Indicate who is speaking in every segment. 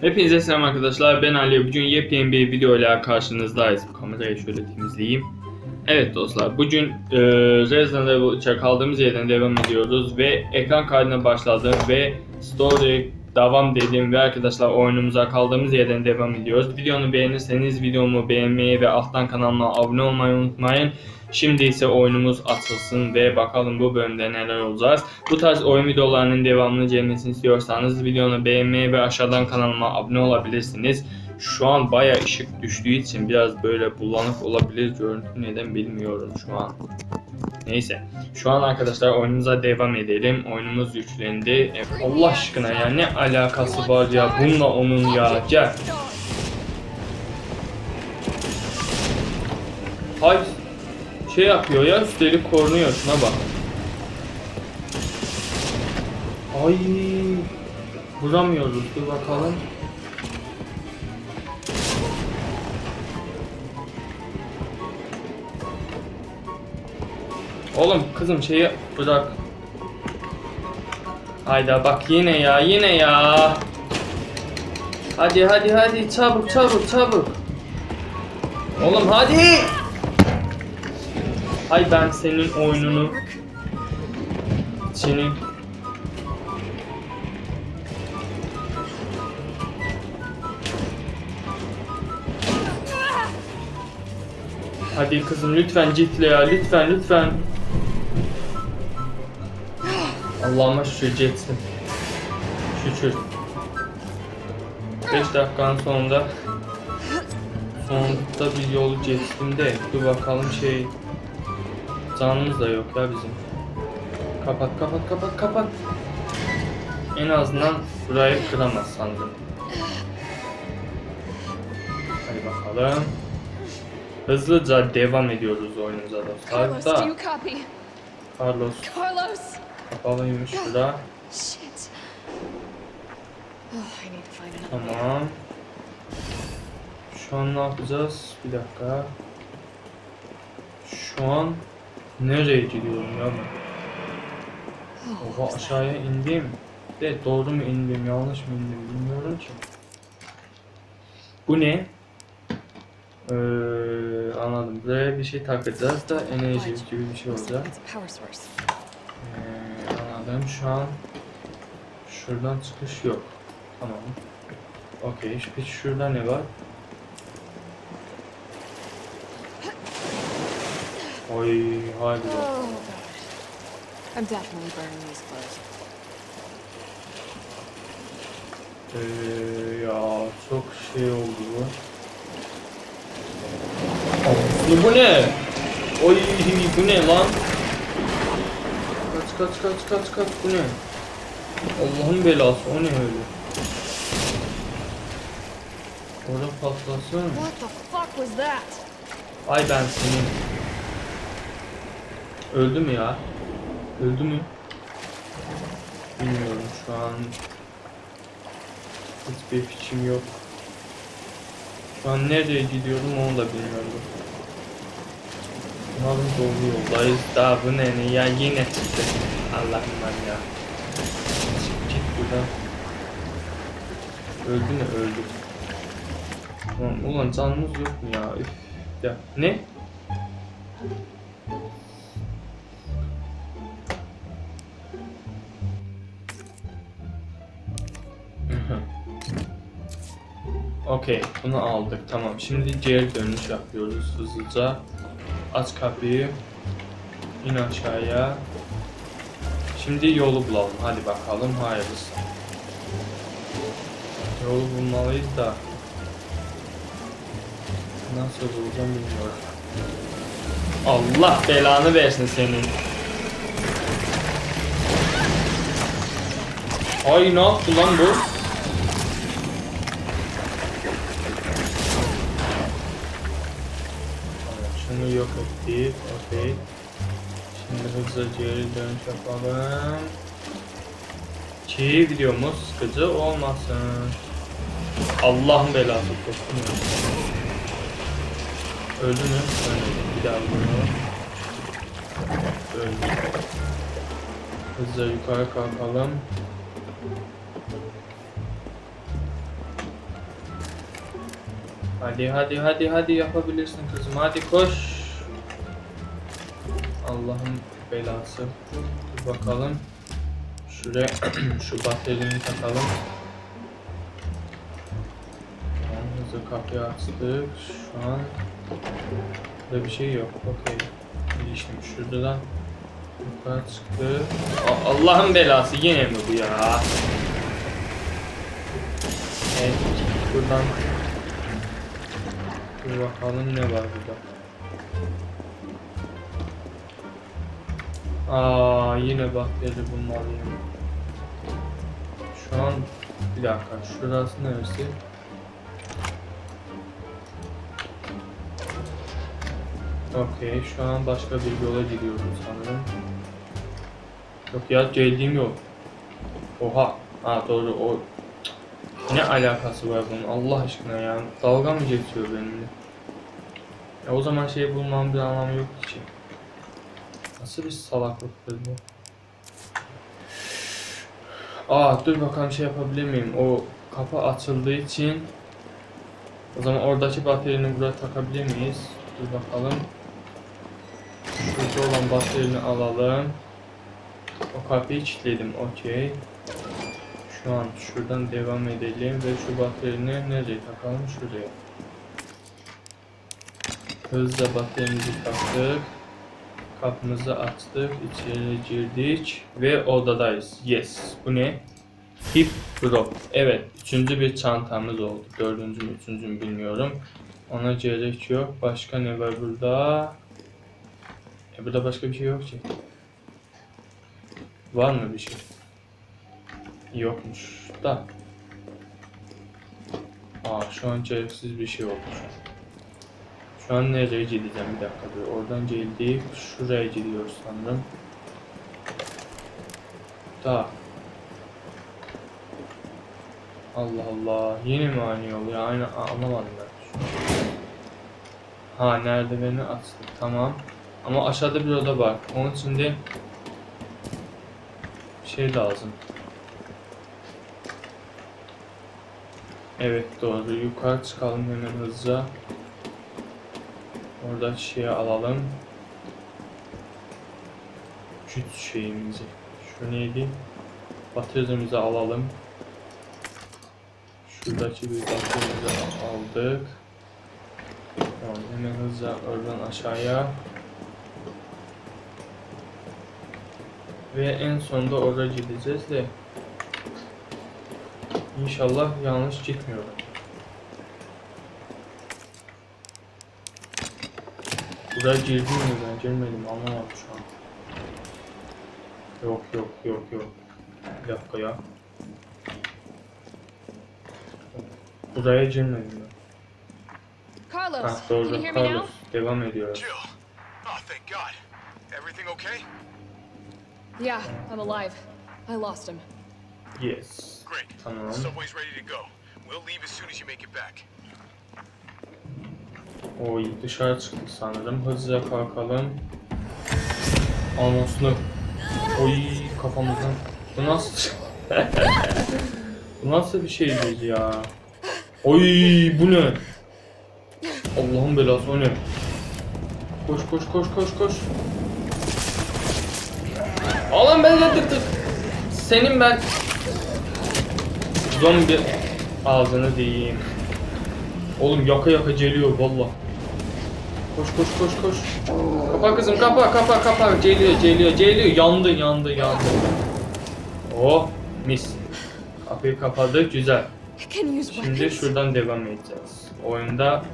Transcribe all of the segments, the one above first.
Speaker 1: Hepinize selam arkadaşlar. Ben Ali. Bugün yepyeni bir video ile karşınızdayız. Kamerayı şöyle temizleyeyim. Evet dostlar, bugün e, Resident Evil 3'e kaldığımız yerden devam ediyoruz ve ekran kaydına başladım ve story devam dedim ve arkadaşlar oyunumuza kaldığımız yerden devam ediyoruz. Videonu beğenirseniz videomu beğenmeyi ve alttan kanalıma abone olmayı unutmayın. Şimdi ise oyunumuz açılsın ve bakalım bu bölümde neler olacağız. Bu tarz oyun videolarının devamını gelmesini istiyorsanız videonu beğenmeyi ve aşağıdan kanalıma abone olabilirsiniz. Şu an baya ışık düştüğü için biraz böyle bulanık olabilir görüntü neden bilmiyorum şu an. Neyse. Şu an arkadaşlar oyunumuza devam edelim. Oyunumuz yüklendi. E, Allah aşkına ya ne alakası var ya bununla onun ya. Gel. Hay şey yapıyor ya üstelik korunuyor şuna bak. Ay vuramıyoruz dur bakalım. Oğlum kızım şeyi bırak. Hayda bak yine ya yine ya. Hadi hadi hadi çabuk çabuk çabuk. Oğlum hadi. Hay ben senin oyununu. Senin. Hadi kızım lütfen citle ya lütfen lütfen. Allah'ıma şükür cetsin. Şükür. 5 dakikanın sonunda sonunda bir yolu geçtim de dur bakalım şey canımız da yok ya bizim. Kapat kapat kapat kapat. En azından burayı kıramaz sandım. Hadi bakalım. Hızlıca devam ediyoruz oyunumuza dostlar.
Speaker 2: Carlos,
Speaker 1: Da? Carlos
Speaker 2: Carlos!
Speaker 1: kapalıymış.
Speaker 2: Shit. Oh, I need to find another.
Speaker 1: Tamam. Şu an ne yapacağız? Bir dakika. Şu an nereye gidiyorum ya ben?
Speaker 2: Oh,
Speaker 1: Oha aşağıya indim. De doğru mu indim, yanlış mı indim bilmiyorum ki. Bu ne? Ee, anladım. Buraya bir şey takacağız da enerji gibi bir şey olacak. Ee, anladım. Şu an şuradan çıkış yok. Tamam. Okey. Peki şurada ne var? Oy, hadi bak.
Speaker 2: Oh. I'm definitely burning these clothes.
Speaker 1: Ee, ya çok şey oldu bu. Bu ne? Oy bu ne lan? Kaç kaç kaç kaç kaç bu ne? Allah'ın belası o ne öyle? Orada patlasın.
Speaker 2: What the fuck was that?
Speaker 1: Ay ben senin. Öldü mü ya? Öldü mü? Bilmiyorum şu an. Hiçbir fikrim yok. Şu an nereye gidiyorum onu da bilmiyorum. Umarım doğru yoldayız. Daha bu ne ne ya yine çıktı. Allah'ım ya. Çık git buradan. Öldü mü öldü. Ulan, ulan canımız yok mu ya? Üf. Ya ne? Okey, bunu aldık. Tamam. Şimdi geri dönüş yapıyoruz hızlıca. Aç kapıyı. İn aşağıya. Şimdi yolu bulalım. Hadi bakalım. Hayırlısı. Yolu bulmalıyız da. Nasıl bulacağım bilmiyorum. Allah belanı versin senin. Ay ne yaptı lan bu? Şunu yok ettik. Okey. Şimdi hızlıca geri dönüş yapalım. Ki videomuz sıkıcı olmasın. Allah'ın belası korkmuyor. Öldü mü? Ölmedi. Bir daha bunu. Öldü. Hızlıca yukarı kalkalım. Hadi hadi hadi hadi yapabilirsin kızım. Hadi koş. Allah'ın belası. Dur bakalım. Şuraya şu bataryayı takalım. Hızlı kapıyı açtık. Şu an burada bir şey yok. Okey. Geliştim şuradan. Yukarı çıktı. Allah'ın belası yine mi bu ya? Evet, buradan bir bakalım ne var burada. Aa yine bakteri bunlar yine. Şu an bir dakika şurası neresi? Okey şu an başka bir yola gidiyoruz sanırım. Yok ya geldiğim yol. Oha. Ha doğru o. Ne alakası var bunun Allah aşkına ya. Dalga mı geçiyor benimle? Ya o zaman şey bulmam bir anlamı yok ki. Nasıl bir salaklıktır bu? Aa dur bakalım şey yapabilir miyim? O kapı açıldığı için o zaman oradaki bataryayı buraya takabilir miyiz? Dur bakalım. Şurada olan bataryayı alalım. O kapıyı kilitledim. Okey. Şu an şuradan devam edelim ve şu bataryayı nereye takalım? Şuraya. Hızla bataryamızı taktık. Kapımızı açtık. içeri girdik. Ve odadayız. Yes. Bu ne? Hip Drop. Evet. Üçüncü bir çantamız oldu. Dördüncü mü üçüncü mü bilmiyorum. Ona gerek yok. Başka ne var burada? E burada başka bir şey yok ki. Var mı bir şey? Yokmuş da. Aa şu an gereksiz bir şey oldu şu an. Nereye gideceğim bir dakika dur. Oradan geldik. Şuraya gidiyoruz sanırım. Da. Allah Allah. Yine mi aynı yol? Aynı anlamadım ben. Ha nerede beni açtık. Tamam. Ama aşağıda bir oda var. Onun için de şey lazım. Evet doğru. Yukarı çıkalım hemen hızlıca. Orada şeyi alalım. Güç şeyimizi. Şu neydi? Bataryamızı alalım. Şuradaki bir bataryamızı aldık. Tamam hemen hızla oradan aşağıya. Ve en sonunda oraya gideceğiz de İnşallah yanlış gitmiyorum. Buraya girdim mi ben girmedim anlamadım şu an. Yok yok yok yok. Bir dakika ya. Buraya girmedim ben.
Speaker 2: Carlos,
Speaker 1: Ha
Speaker 2: can you
Speaker 1: doğru
Speaker 2: hear me now?
Speaker 1: Carlos. Devam ediyoruz.
Speaker 3: Jill. Oh, thank God. Everything okay?
Speaker 2: Yeah, I'm alive. I lost him.
Speaker 1: Yes.
Speaker 3: Great.
Speaker 1: Tamam.
Speaker 3: Subway's ready to go. We'll leave as soon as you make it back.
Speaker 1: Oy dışarı çıktı sanırım. Hızlıca kalkalım. Anonslu. Oy kafamızdan. Bu nasıl? bu nasıl bir şeydir ya? Oy bu ne? Allah'ın belası o ne? Koş koş koş koş koş. Oğlum ben de tık tık. Senin ben. Zombi ağzını diyeyim. Oğlum yaka yaka geliyor valla. Koş koş koş koş. Kapa kızım kapa kapa kapa. Geliyor geliyor geliyor. Yandı yandı yandı. Oh mis. Kapıyı kapadık güzel. Şimdi şuradan devam edeceğiz. Oyunda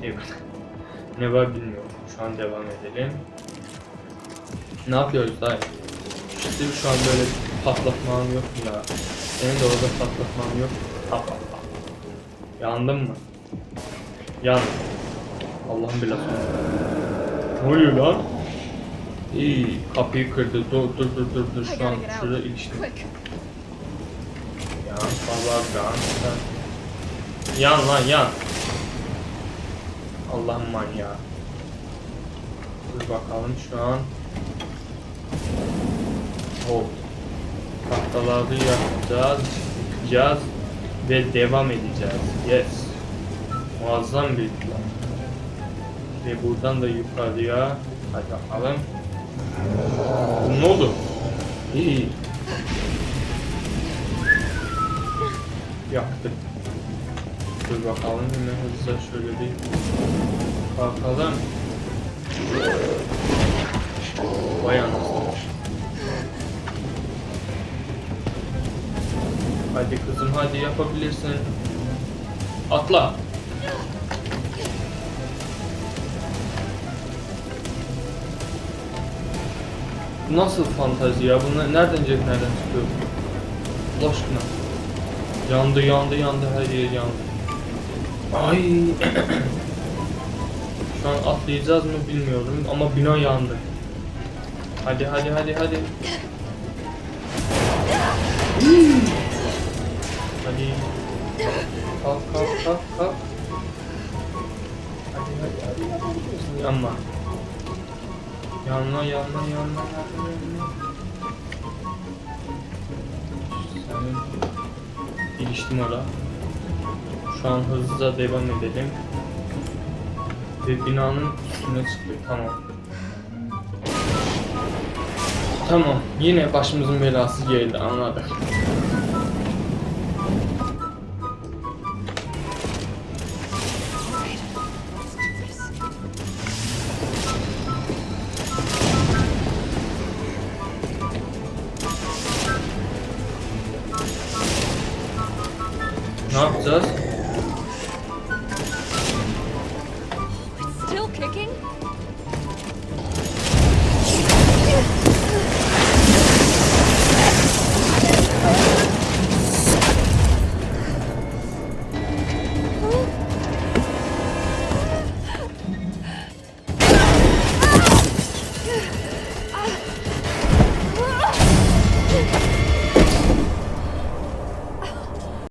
Speaker 1: şey ne var bilmiyorum. Şu an devam edelim. Ne yapıyoruz dayı? İşte şu an böyle patlatmam yok mu ya? Senin de orada patlatmam yok. Ha. Yandın mı? Yan. Allah'ın belası. Ne oluyor lan? İyi kapıyı kırdı. Dur dur dur dur dur. Şu an şurada.
Speaker 2: Quick.
Speaker 1: Yan baba yan sen. Yan lan yan. Allah'ın manyağı. Dur bakalım şu an. Hop. Tahtaları yakacağız, yapacağız ve devam edeceğiz. Yes. Muazzam bir plan. Ve buradan da yukarıya. Hadi bakalım. Ne oldu? İyi. Yaktık. Dur bakalım hemen hızlıca şöyle bir bakalım. Vay anasını. Hadi kızım hadi yapabilirsin. Atla. Nasıl fantazi ya? Bunlar nereden cep nereden çıkıyor? Allah aşkına. Yandı yandı yandı her yer yandı. Ay. Şu an atlayacağız mı bilmiyorum ama bina yandı. Hadi hadi hadi hadi. Hadi. Kalk kalk kalk kalk. Hadi hadi hadi. hadi. Yanma yanma yanma yanma yanma. Senin iliştim orada. Şu an hızlıca devam edelim. Ve binanın üstüne çıktık. Tamam. Tamam. Yine başımızın belası geldi. Anladık.